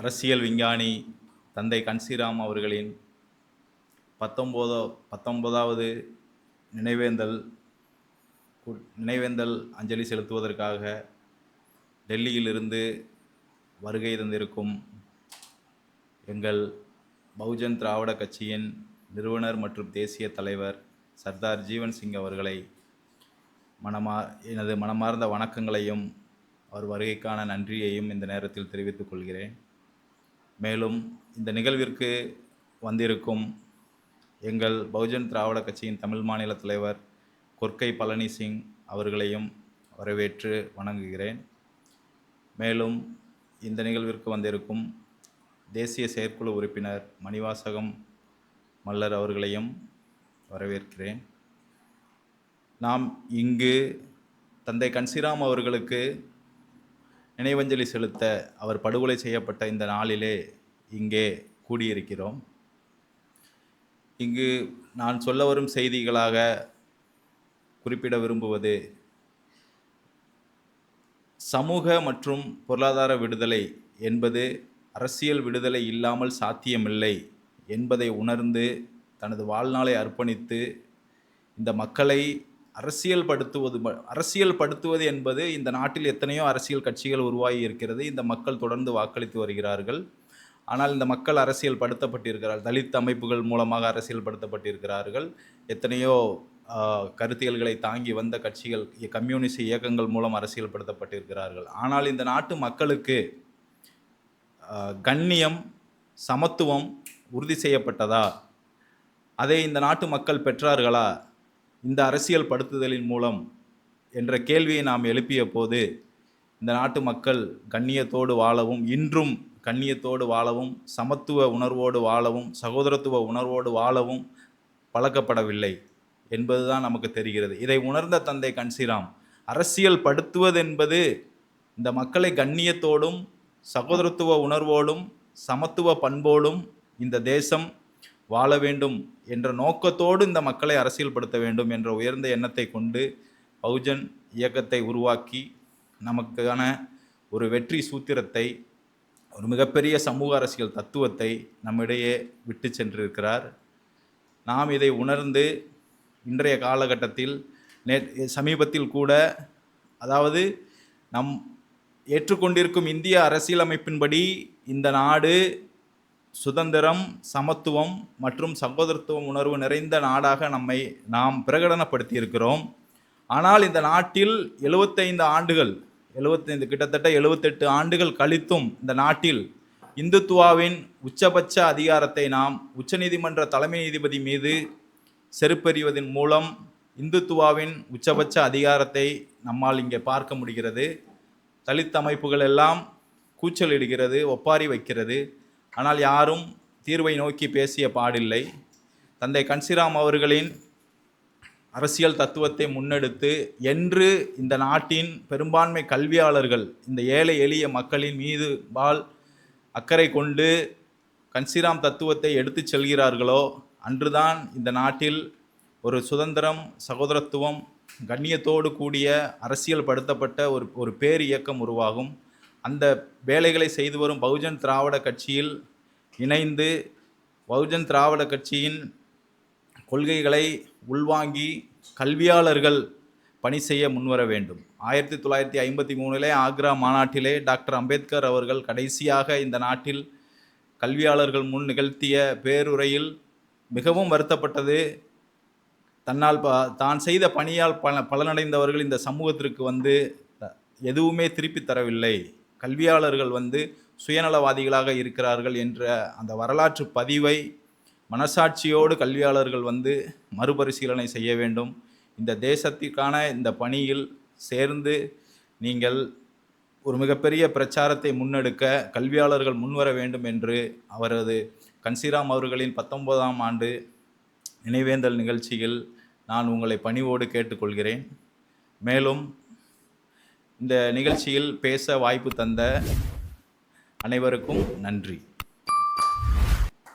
அரசியல் விஞ்ஞானி தந்தை கன்சிராம் அவர்களின் பத்தொம்போதோ பத்தொன்பதாவது நினைவேந்தல் கு- நினைவேந்தல் அஞ்சலி செலுத்துவதற்காக டெல்லியிலிருந்து வருகை தந்திருக்கும் எங்கள் பகுஜன் திராவிட கட்சியின் நிறுவனர் மற்றும் தேசிய தலைவர் சர்தார் ஜீவன் சிங் அவர்களை மனமா எனது மனமார்ந்த வணக்கங்களையும் அவர் வருகைக்கான நன்றியையும் இந்த நேரத்தில் தெரிவித்துக் கொள்கிறேன். மேலும் இந்த நிகழ்விற்கு வந்திருக்கும் எங்கள் பகுஜன் திராவிட கட்சியின் தமிழ் மாநில தலைவர் கொர்க்கை பழனி சிங் அவர்களையும் வரவேற்று வணங்குகிறேன். மேலும் இந்த நிகழ்விற்கு வந்திருக்கும் தேசிய செயற்குழு உறுப்பினர் மணிவாசகம் மல்லர் அவர்களையும் வரவேற்கிறேன். நாம் இங்கு தந்தை கன்சிராம் அவர்களுக்கு நினைவஞ்சலி செலுத்த அவர் படுகொலை செய்யப்பட்ட இந்த நாளிலே இங்கே கூடியிருக்கிறோம். இங்கு நான் சொல்ல வரும் செய்திகளாக குறிப்பிட விரும்புவது சமூக மற்றும் பொருளாதார விடுதலை என்பது அரசியல் விடுதலை இல்லாமல் சாத்தியமில்லை என்பதை உணர்ந்து தனது வாழ்நாளை அர்ப்பணித்து இந்த மக்களை அரசியல் படுத்துவது அரசியல் படுத்துவது என்பது இந்த நாட்டில் எத்தனையோ அரசியல் கட்சிகள் உருவாகி இருக்கிறது. இந்த மக்கள் தொடர்ந்து வாக்களித்து வருகிறார்கள். ஆனால் இந்த மக்கள் அரசியல் படுத்தப்பட்டிருக்கிறார்கள் தலித் அமைப்புகள் மூலமாக அரசியல் படுத்தப்பட்டிருக்கிறார்கள் எத்தனையோ கருத்தியல்களை தாங்கி வந்த கட்சிகள் கம்யூனிச கம்யூனிஸ்ட் இயக்கங்கள் மூலம் அரசியல் படுத்தப்பட்டிருக்கிறார்கள் ஆனால் இந்த நாட்டு மக்களுக்கு கண்ணியம் சமத்துவம் உறுதி செய்யப்பட்டதா? அதை இந்த நாட்டு மக்கள் பெற்றார்களா? இந்த அரசியல் படுத்துதலின் மூலம் என்ற கேள்வியை நாம் எழுப்பிய போது இந்த நாட்டு மக்கள் கண்ணியத்தோடு வாழவும் இன்றும் கண்ணியத்தோடு வாழவும் சமத்துவ உணர்வோடு வாழவும் சகோதரத்துவ உணர்வோடு வாழவும் பழக்கப்படவில்லை என்பதுதான் நமக்கு தெரிகிறது. இதை உணர்ந்த தந்தை கன்சிராம் அரசியல் படுத்துவது என்பது இந்த மக்களை கண்ணியத்தோடும் சகோதரத்துவ உணர்வோடும் சமத்துவ பண்போடும் இந்த தேசம் வாழ வேண்டும் என்ற நோக்கத்தோடு இந்த மக்களை அரசியல்படுத்த வேண்டும் என்ற உயர்ந்த எண்ணத்தை கொண்டு பகுஜன் இயக்கத்தை உருவாக்கி நமக்கான ஒரு வெற்றி சூத்திரத்தை ஒரு மிகப்பெரிய சமூக அரசியல் தத்துவத்தை நம்மிடையே விட்டு சென்றிருக்கிறார். நாம் இதை உணர்ந்து இன்றைய காலகட்டத்தில் நே சமீபத்தில் கூட அதாவது நம் ஏற்றுக்கொண்டிருக்கும் இந்திய அரசியலமைப்பின்படி இந்த நாடு சுதந்திரம் சமத்துவம் மற்றும் சகோதரத்துவம் உணர்வு நிறைந்த நாடாக நம்மை நாம் பிரகடனப்படுத்தி இருக்கிறோம் ஆனால் இந்த நாட்டில் எழுபத்தைந்து ஆண்டுகள் எழுபத்தைந்து கிட்டத்தட்ட எழுபத்தெட்டு ஆண்டுகள் கழித்தும் இந்த நாட்டில் இந்துத்துவாவின் உச்சபட்ச அதிகாரத்தை நாம் உச்சநீதிமன்ற தலைமை நீதிபதி மீது செருப்பெறிவதன் மூலம் இந்துத்துவாவின் உச்சபட்ச அதிகாரத்தை நம்மால் இங்கே பார்க்க முடிகிறது. தலித் அமைப்புகள் எல்லாம் கூச்சலிடுகிறது ஒப்பாரி வைக்கிறது. ஆனால் யாரும் தீர்வை நோக்கி பேசிய பாடில்லை. தந்தை கன்சிராம் அவர்களின் அரசியல் தத்துவத்தை முன்னெடுத்து என்று இந்த நாட்டின் பெரும்பான்மை கல்வியாளர்கள் இந்த ஏழை எளிய மக்களின் மீது பால் அக்கறை கொண்டு கன்சிராம் தத்துவத்தை எடுத்துச் செல்கிறார்களோ அன்றுதான் இந்த நாட்டில் ஒரு சுதந்திரம் சகோதரத்துவம் கண்ணியத்தோடு கூடிய அரசியல் படுத்தப்பட்ட ஒரு ஒரு பேர் இயக்கம் உருவாகும். அந்த வேலைகளை செய்து வரும் பகுஜன் திராவிட கட்சியில் இணைந்து பகுஜன் திராவிட கட்சியின் கொள்கைகளை உள்வாங்கி கல்வியாளர்கள் பணி செய்ய முன்வர வேண்டும். ஆயிரத்தி தொள்ளாயிரத்தி ஐம்பத்தி மூணிலே ஆக்ரா மாநாட்டிலே டாக்டர் அம்பேத்கர் அவர்கள் கடைசியாக இந்த நாட்டில் கல்வியாளர்கள் முன் நிகழ்த்திய பேருரையில் மிகவும் வருத்தப்பட்டது. தன்னால் ப தான் செய்த பணியால் பல பலனடைந்தவர்கள் இந்த சமூகத்திற்கு வந்து எதுவுமே திருப்பி தரவில்லை. கல்வியாளர்கள் வந்து சுயநலவாதிகளாக இருக்கிறார்கள் என்ற அந்த வரலாற்று பதிவை மனசாட்சியோடு கல்வியாளர்கள் வந்து மறுபரிசீலனை செய்ய வேண்டும். இந்த தேசத்திற்கான இந்த பணியில் சேர்ந்து நீங்கள் ஒரு மிகப்பெரிய பிரச்சாரத்தை முன்னெடுக்க கல்வியாளர்கள் முன்வர வேண்டும் என்று அவரது கன்சிராம் அவர்களின் பத்தொன்பதாம் ஆண்டு நினைவேந்தல் நிகழ்ச்சியில் நான் உங்களை பணிவோடு கேட்டுக்கொள்கிறேன். மேலும் இந்த நிகழ்ச்சியில் பேச வாய்ப்பு தந்த அனைவருக்கும் நன்றி.